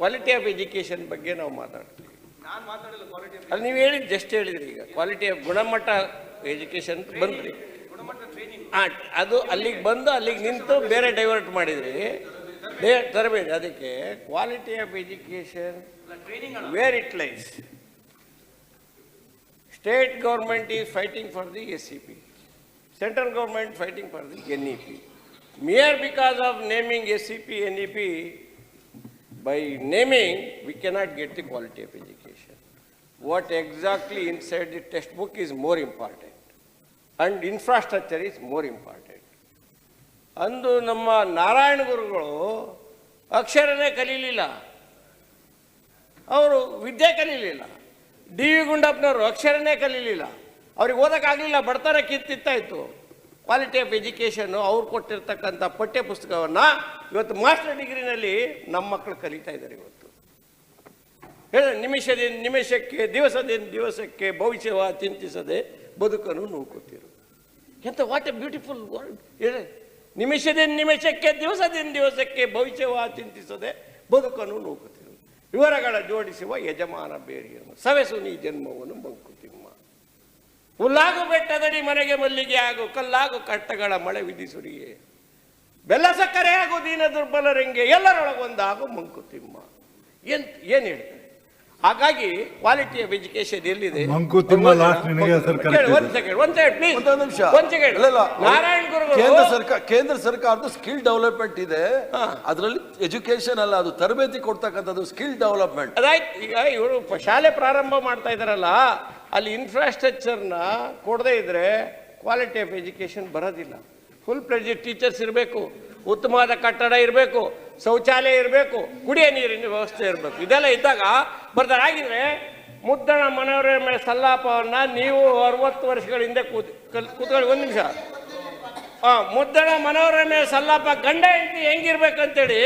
Quality of education ಬಗ್ಗೆ ನಾವು ಮಾತಾಡ್ತೀವಿ. ಅದು ನೀವು ಹೇಳಿದ್ ಜಸ್ಟ್ ಹೇಳಿದ್ರಿ ಈಗ. ಕ್ವಾಲಿಟಿ ಆಫ್ ಗುಣಮಟ್ಟ ಎಜುಕೇಶನ್ ಬಂದ್ರಿ. ಹಾಂ ಅದು ಅಲ್ಲಿಗೆ ಬಂದು ಅಲ್ಲಿಗೆ ನಿಂತು ಬೇರೆ ಡೈವರ್ಟ್ ಮಾಡಿದ್ರಿ. ತರಬೇಡಿ ತರಬೇತಿ ಅದಕ್ಕೆ quality of education where it lies state government is fighting for the S C P central government fighting for the N E P mere because of naming S C P N E NEP, by naming, we cannot get the quality of education. What exactly inside the textbook is more important, and infrastructure is more important. ಅಂದು ನಮ್ಮ ನಾರಾಯಣ ಗುರುಗಳು ಅಕ್ಷರನೇ ಕಲೀಲಿಲ್ಲ ಅವರು ವಿದ್ಯೆ ಕಲೀಲಿಲ್ಲ D V ಗುಂಡಪ್ಪನವರು ಅಕ್ಷರನೇ ಕಲೀಲಿಲ್ಲ ಅವ್ರಿಗೆ ಓದಕ್ಕಾಗಲಿಲ್ಲ ಬಡತನ ಕಿತ್ತಿತ್ತಾಯಿತು quality of ಎಜುಕೇಷನ್ನು ಅವ್ರು ಕೊಟ್ಟಿರ್ತಕ್ಕಂಥ ಪಠ್ಯ ಪುಸ್ತಕವನ್ನು ಇವತ್ತು ಮಾಸ್ಟರ್ ಡಿಗ್ರಿನಲ್ಲಿ ನಮ್ಮ ಮಕ್ಕಳು ಕಲಿತಾ ಇದ್ದಾರೆ ಇವತ್ತು. ನಿಮಿಷದಿಂದ ನಿಮಿಷಕ್ಕೆ ದಿವಸದಿಂದ ದಿವಸಕ್ಕೆ ಭವಿಷ್ಯವ ಚಿಂತಿಸದೆ ಬದುಕನ್ನು ನೂಕುತ್ತಿರು ಎಂತ ವಾಟ್ ಎ ಬ್ಯೂಟಿಫುಲ್ ವರ್ಲ್ಡ್ ಹೇಳಿ ನಿಮಿಷದಿಂದ ನಿಮಿಷಕ್ಕೆ ದಿವಸದಿಂದ ದಿವಸಕ್ಕೆ ಭವಿಷ್ಯವ ಚಿಂತಿಸದೆ ಬದುಕನ್ನು ನೂಕುತ್ತಿರು ವಿವರಗಳ ಜೋಡಿಸುವ ಯಜಮಾನ ಬೇರೆಯನ್ನು ಸವೆಸು ನೀ ಜನ್ಮವನ್ನು ಮಂಕುತಿಮ್ಮ ಹುಲ್ಲಾಗು ಬೆಟ್ಟದಡಿ ಮನೆಗೆ ಮಲ್ಲಿಗೆ ಆಗು ಕಲ್ಲಾಗು ಕಟ್ಟಗಳ ಮಳೆ ವಿಧಿಸುರಿಯೇ. ಬೆಲ್ಲ ಸಕ್ಕರೆ ಆಗು ದೀನ ದುರ್ಬಲರಂಗೆ ಎಲ್ಲರೊಳಗೊಂದಾಗು ಮಂಕುತಿಮ್ಮ ಏನ್ ಏನ್ ಹೇಳ್ತಾರೆ ಹಾಗಾಗಿ ಕ್ವಾಲಿಟಿ ಆಫ್ ಎಜುಕೇಶನ್ ಎಲ್ಲಿದೆ? ಮಂಕುತಿಮ್ಮ last ನಿನಗೆ ಹೆಸರು ಒಂದ್ ಸೆಕೆಂಡ್ ಒಂದ್ ಸೆಕೆಂಡ್ ಪ್ಲೀಸ್ ಒಂದೊಂದು ನಿಮಿಷ. ಒಂದ್ ಇಲ್ಲ, ಇಲ್ಲ. ನಾರಾಯಣ್ ಕೇಂದ್ರ ಸರ್ಕಾರ ಕೇಂದ್ರ ಸರ್ಕಾರದ ಸ್ಕಿಲ್ ಡೆವಲಪ್ಮೆಂಟ್ ಇದೆ. ಹಾ. ಅದರಲ್ಲಿ ಎಜುಕೇಶನ್ ಅಲ್ಲ ಅದು ತರಬೇತಿ ಕೊಡ್ತಕ್ಕಂಥದ್ದು ಸ್ಕಿಲ್ ಡೆವಲಪ್ಮೆಂಟ್ ಅದಾಯ್ತು ಈಗ ಇವರು ಶಾಲೆ ಪ್ರಾರಂಭ ಮಾಡ್ತಾ ಇದಾರಲ್ಲ ಅಲ್ಲಿ ಇನ್ಫ್ರಾಸ್ಟ್ರಕ್ಚರ್ನ ಕೊಡದೇ ಇದ್ದರೆ ಕ್ವಾಲಿಟಿ ಆಫ್ ಎಜುಕೇಷನ್ ಬರೋದಿಲ್ಲ. ಫುಲ್ ಪ್ಲೇಜ್ ಟೀಚರ್ಸ್ ಇರಬೇಕು, ಉತ್ತಮವಾದ ಕಟ್ಟಡ ಇರಬೇಕು, ಶೌಚಾಲಯ ಇರಬೇಕು, ಕುಡಿಯ ನೀರಿನ ವ್ಯವಸ್ಥೆ ಇರಬೇಕು. ಇದೆಲ್ಲ ಇದ್ದಾಗ ಬರ್ತಾರೆ ಆಗಿದ್ರೆ ಮುದ್ದಣ ಮನೆಯವರ ಮೇಲೆ ಸಲ್ಲಾಪವನ್ನ ನೀವು ಅರವತ್ತು ವರ್ಷಗಳ ಹಿಂದೆ ಕೂತ್ ಕೂತ್ಕೊಳ್ಳಿ, ಒಂದು ನಿಮಿಷ. ಹಾಂ ಮುದ್ದಣ ಮನೋರಮೆ ಸಲ್ಲಾಪ ಗಂಡ ಹೆಂಡತಿ ಹೆಂಗಿರ್ಬೇಕಂತೇಳಿ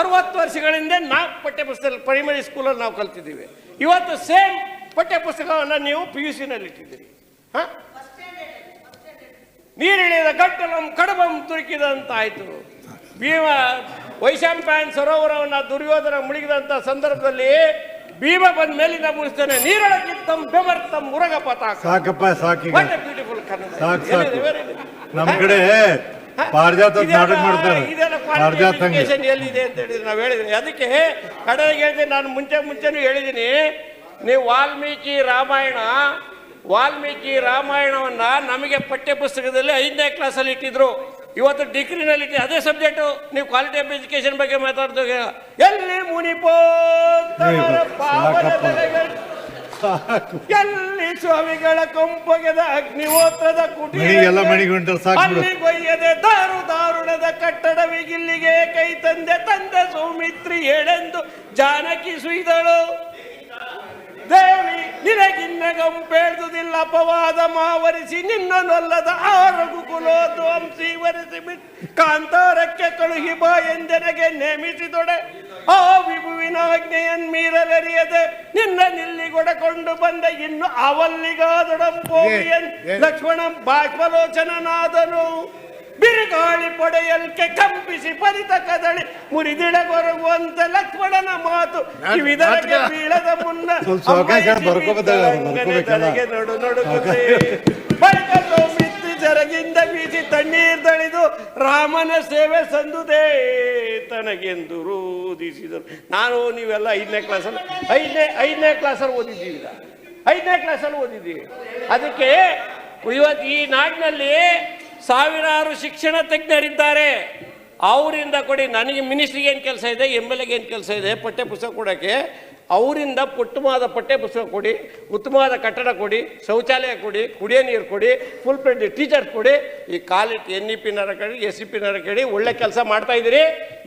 ಅರವತ್ತು ವರ್ಷಗಳಿಂದ ನಾಲ್ಕು ಪಠ್ಯಪುಸ್ತಕ ಪಠ್ಯ ಪುಸ್ತಕ ಪ್ರೈಮರಿ ಸ್ಕೂಲಲ್ಲಿ ನಾವು ಕಲ್ತಿದ್ದೀವಿ. ಇವತ್ತು ಸೇಮ್ ಪಠ್ಯ ಪುಸ್ತಕವನ್ನು ನೀವು ಪಿ ಯು ಸಿನಲ್ಲಿ ಇಟ್ಟಿದ್ದೀರಿ ಹಾ ನೀರಿಳಿದ ಗಟ್ಟಲಂ ಕಡಬಂ ತುರುಕಿದಂತಾಯ್ತು. ಭೀಮ ವೈಶಾಂಪಾಯನ್ ಸರೋವರವನ್ನ ದುರ್ಯೋಧನ ಮುಳುಗಿದಂತ ಸಂದರ್ಭದಲ್ಲಿ ಭೀಮ ಬಂದ ಮೇಲಿಂದ ಮುಗಿಸ್ತೇನೆ ನೀರೊಳಗಿತ್ತಂ ಬೆಮರ್ತಂ ಮುರಗ ಪತಾಕ. ಸಾಕಪ್ಪ ಸಾಕಿ ಬ್ಯೂಟಿಫುಲ್ ಕನ್ನಡ. ಸಾಕು ಎಲ್ಲಿದೆ? ಸಾಕು. Where is it? ನಮ್ ಕಡೆ ಪಾರಿಜಾತ ನಾಟಕ ಮಾಡ್ತಾರೆ. ಎಲ್ಲಿದೆ ಅಂತ ಹೇಳಿದ್ರೆ ನಾವು ಹೇಳಿದ್ವಿ ಅದಕ್ಕೆ ಕಡೆಗೆ ಹೇಳಿದೆ ನಾನು ಮುಂಚೆ ಮುಂಚೆನೂ ಹೇಳಿದ್ದೀನಿ ನೀವು ವಾಲ್ಮೀಕಿ ರಾಮಾಯಣ ವಾಲ್ಮೀಕಿ ರಾಮಾಯಣವನ್ನು ನಮಗೆ ಪಠ್ಯ ಪುಸ್ತಕದಲ್ಲಿ ಐದನೇ ಕ್ಲಾಸಲ್ಲಿ ಇಟ್ಟಿದ್ರು. ಇವತ್ತು ಡಿಗ್ರಿನಲ್ಲಿ ಇಟ್ಟು ಅದೇ ಸಬ್ಜೆಕ್ಟು ನೀವು ಕ್ವಾಲಿಟಿ ಆಫ್ ಎಜುಕೇಶನ್ ಬಗ್ಗೆ ಮಾತಾಡ್ದಾಗ ಎಲ್ಲಿ ಮುನಿಪೋ ಎಲ್ಲಿ ಸ್ವಾಮಿಗಳ ಕೊಂಪಗೆದ ಅಗ್ನಿಹೋತ್ರದ ಕುಟಿ ಕೊಯ್ಯದೆ ದಾರು ದಾರುಣದ ಕಟ್ಟಡವಿಗಿಲ್ಲಿಗೆ ಕೈ ತಂದೆ ತಂದೆ ಸೌಮಿತ್ರಿ ಹೇಳೆಂದು ಜಾನಕಿ ಸುಯ್ದಳು ದೇವಿ ನಿನಗಿನ್ನ ಗಂಪೇಳ್ದುದಿಲ್ಲ ಅಪವಾದ ಮಾವರಿಸಿ ನಿನ್ನನೊಲ್ಲದ ಆರಗು ಕುಲೋದ್ವಂಸಿ ವರಿಸಿ ಬಿಟ್ಟು ಕಾಂತಾರಕ್ಕೆ ಕಳುಹಿ ಬಾ ಎಂದೆನಗೆ ನೇಮಿಸಿದೊಡೆ. ಆ ವಿಭುವಿನ ಆಜ್ಞೆಯನ್ ಮೀರಲರಿಯದೆ ನಿನ್ನ ನಿಲ್ಲಿಗೊಡಕೊಂಡು ಬಂದ ಇನ್ನು ಅವಲ್ಲಿಗಾದೊಡಂಪೋಗಿಯನ್ ಏ, ಲಕ್ಷ್ಮಣಂ ಲಕ್ಷ್ಮಣ ಬಾಷ್ಪಲೋಚನನಾದನು ಬಿರುಗಾಳಿ ಪಡೆಯಲ್ಕೆ ಕಂಪಿಸಿ ಪರಿತ ಕದಳಿ ಮುರಿದಿಡಗೊರಗುವಂತೆ ಲಕ್ಷ್ಮಣನ ಮಾತು ಕಿವಿದರಗೆ ಬೀಳದ ಮುನ್ನ ನಡು ನಡುಗುತ್ತೆ. ಸೌಮಿತ್ರಿ ಜರಗಿಂದ ಬೀಸಿ ತಣ್ಣೀರ್ ತಳಿದು ರಾಮನ ಸೇವೆ ಸಂದುದೇ ತನಗೆಂದು ರೋಧಿಸಿದರು ನಾನು ನೀವೆಲ್ಲ ಐದನೇ ಕ್ಲಾಸಲ್ಲಿ ಐದನೇ ಐದನೇ ಕ್ಲಾಸಲ್ಲಿ ಓದಿದ್ದೀವಿ. ಐದನೇ ಕ್ಲಾಸಲ್ಲಿ ಓದಿದ್ದೀವಿ ಅದಕ್ಕೆ ಇವತ್ತು ಈ ನಾಡಿನಲ್ಲಿ ಸಾವಿರಾರು ಶಿಕ್ಷಣ ತಜ್ಞರಿದ್ದಾರೆ. ಅವರಿಂದ ಕೊಡಿ, ನನಗೆ ಮಿನಿಸ್ಟ್ರಿಗೆ ಏನು ಕೆಲಸ ಇದೆ ಎಂ ಎಲ್ ಏನು ಕೆಲಸ ಇದೆ ಪಠ್ಯ ಪುಸ್ತಕ ಕೊಡೋಕ್ಕೆ ಅವರಿಂದ ಉತ್ತಮವಾದ ಪಠ್ಯ ಪುಸ್ತಕ ಕೊಡಿ, ಉತ್ತಮವಾದ ಕಟ್ಟಡ ಕೊಡಿ, ಶೌಚಾಲಯ ಕೊಡಿ, ಕುಡಿಯೋ ನೀರು ಕೊಡಿ ಫುಲ್ ಪ್ಲೇಟ್ ಟೀಚರ್ಸ್ ಕೊಡಿ, ಈ ಕಾಲಿಟ್ಟು ಎನ್ ಇ ಪಿನಾರ ಕೇಳಿ ಎಸ್ ಸಿ ಪಿನಾರ ಕೇಳಿ ಒಳ್ಳೆ ಕೆಲಸ ಮಾಡ್ತಾ ಇದ್ದೀರಿ.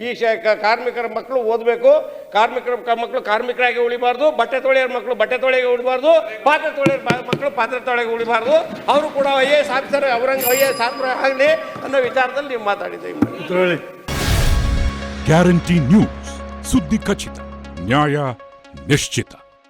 ಈ ಶ ಕಾರ್ಮಿಕರ ಮಕ್ಕಳು ಓದಬೇಕು, ಕಾರ್ಮಿಕರ ಮಕ್ಕಳು ಕಾರ್ಮಿಕರಾಗಿ ಉಳಿಬಾರ್ದು, ಬಟ್ಟೆ ತೊಳೆಯೋರ ಮಕ್ಕಳು ಬಟ್ಟೆ ತೊಳೆಗೆ ಉಳಿಬಾರ್ದು, ಪಾತ್ರೆ ತೊಳೆಯೋರ ಮಕ್ಕಳು ಪಾತ್ರೆ ತೊಳೆಗೆ ಉಳಿಬಾರ್ದು. ಅವರು ಕೂಡ ಐ ಎ ಎಸ್ ಆಫೀಸರ್ ಅವರಂಗೆ ಐ ಎ ಎಸ್ ಆಗಲಿ ಅನ್ನೋ ವಿಚಾರದಲ್ಲಿ ನೀವು ಮಾತಾಡಿದ್ದೀವಿ ಗ್ಯಾರಂಟಿ ನ್ಯೂಸ್ ಸುದ್ದಿ ಖಚಿತ. ನ್ಯಾಯ Mestita.